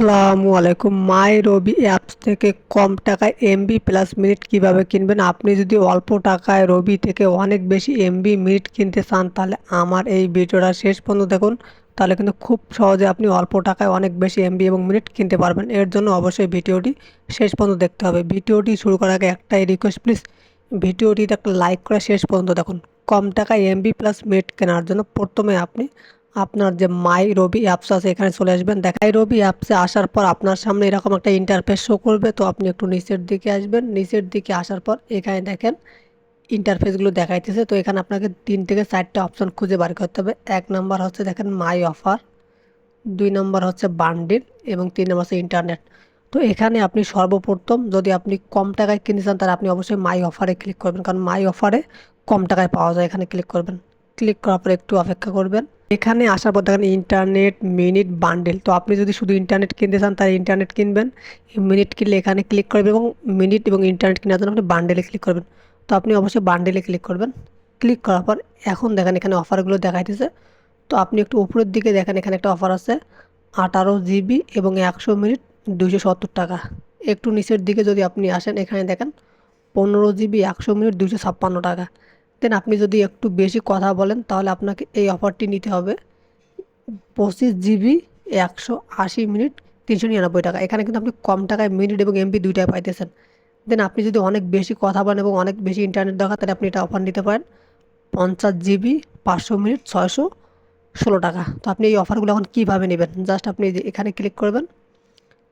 আসসালামু আলাইকুম। মাই রবি অ্যাপস থেকে কম টাকায় এমবি প্লাস মিনিট কীভাবে কিনবেন? আপনি যদি অল্প টাকায় রবি থেকে অনেক বেশি এমবি মিনিট কিনতে চান, তাহলে আমার এই ভিডিওটা শেষ পর্যন্ত দেখুন। তাহলে কিন্তু খুব সহজে আপনি অল্প টাকায় অনেক বেশি এমবি এবং মিনিট কিনতে পারবেন। এর জন্য অবশ্যই ভিডিওটি শেষ পর্যন্ত দেখতে হবে। ভিডিওটি শুরু করার আগে একটাই রিকোয়েস্ট প্লিজ ভিডিওটিতে একটা লাইক করে শেষ পর্যন্ত দেখুন। কম টাকায় এমবি প্লাস মিনিট কেনার জন্য প্রথমে আপনি আপনার যে মাই রবি অ্যাপস আছে, এখানে চলে আসবেন। দেখাই রবি অ্যাপসে আসার পর আপনার সামনে এরকম একটা ইন্টারফেস শো করবে। তো আপনি একটু নিচের দিকে আসবেন। নিচের দিকে আসার পর এখানে দেখেন ইন্টারফেসগুলো দেখাইতেছে। তো এখানে আপনাকে তিন থেকে চারটে অপশন খুঁজে বার করতে হবে। এক নম্বর হচ্ছে দেখেন মাই অফার দুই নম্বর হচ্ছে বান্ডিল এবং তিন নম্বর হচ্ছে ইন্টারনেট তো এখানে আপনি সর্বপ্রথম যদি আপনি কম টাকায় কিনে চান, তাহলে আপনি অবশ্যই মাই অফারে ক্লিক করবেন। কারণ মাই অফারে কম টাকায় পাওয়া যায়। এখানে ক্লিক করবেন। ক্লিক করার পর একটু অপেক্ষা করবেন। এখানে আসার পর দেখেন ইন্টারনেট মিনিট বান্ডেল তো আপনি যদি শুধু ইন্টারনেট কিনতে চান, তাহলে ইন্টারনেট কিনবেন। মিনিট কিনলে এখানে ক্লিক করবেন এবং মিনিট এবং ইন্টারনেট কেনার জন্য আপনি বান্ডেলে ক্লিক করবেন। তো আপনি অবশ্যই বান্ডেলে ক্লিক করবেন। ক্লিক করার পর এখন দেখেন এখানে অফারগুলো দেখাইতেছে। তো আপনি একটু উপরের দিকে দেখেন এখানে একটা অফার আছে, আঠারো জিবি এবং একশো মিনিট দুইশো সত্তর টাকা। একটু নিচের দিকে যদি আপনি আসেন, এখানে দেখেন পনেরো জিবি, একশো মিনিট দুইশো ছাপ্পান্ন টাকা। দেন আপনি যদি একটু বেশি কথা বলেন, তাহলে আপনাকে এই অফারটি নিতে হবে। পঁচিশ জিবি, একশো আশি মিনিট, তিনশো নিরানব্বই টাকা। এখানে কিন্তু আপনি কম টাকায় মিনিট এবং এমবি দুইটাই পাইতেছেন। দেন আপনি যদি অনেক বেশি কথা বলেন এবং অনেক বেশি ইন্টারনেট দরকার তাহলে আপনি এটা অফার নিতে পারেন। পঞ্চাশ জিবি, পাঁচশো মিনিট, ছয়শো ষোলো টাকা। তো আপনি এই অফারগুলো এখন কীভাবে নেবেন? জাস্ট আপনি এখানে ক্লিক করবেন।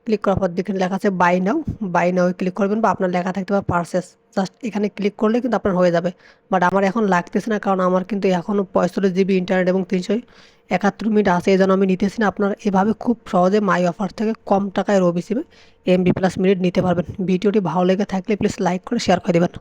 ক্লিক করার পর দেখেন লেখা আছে buy now buy now click করবেন বা আপনার লেখা থাকতে পারে পারচেস জাস্ট এখানে ক্লিক করলে কিন্তু আপনার হয়ে যাবে। বাট আমার এখন লাগতেছে না কারণ আমার কিন্তু এখনও পঁয়ষট্টি জিবি ইন্টারনেট এবং তিনশো একাত্তর মিনিট আছে এই জন্য আমি নিতেছি না। আপনার এভাবে খুব সহজে মাই অফার থেকে কম টাকায় রবি সিমে এমবি প্লাস মিনিট নিতে পারবেন। ভিডিওটি ভালো লেগে থাকলে প্লিজ লাইক করে শেয়ার করে দেবেন।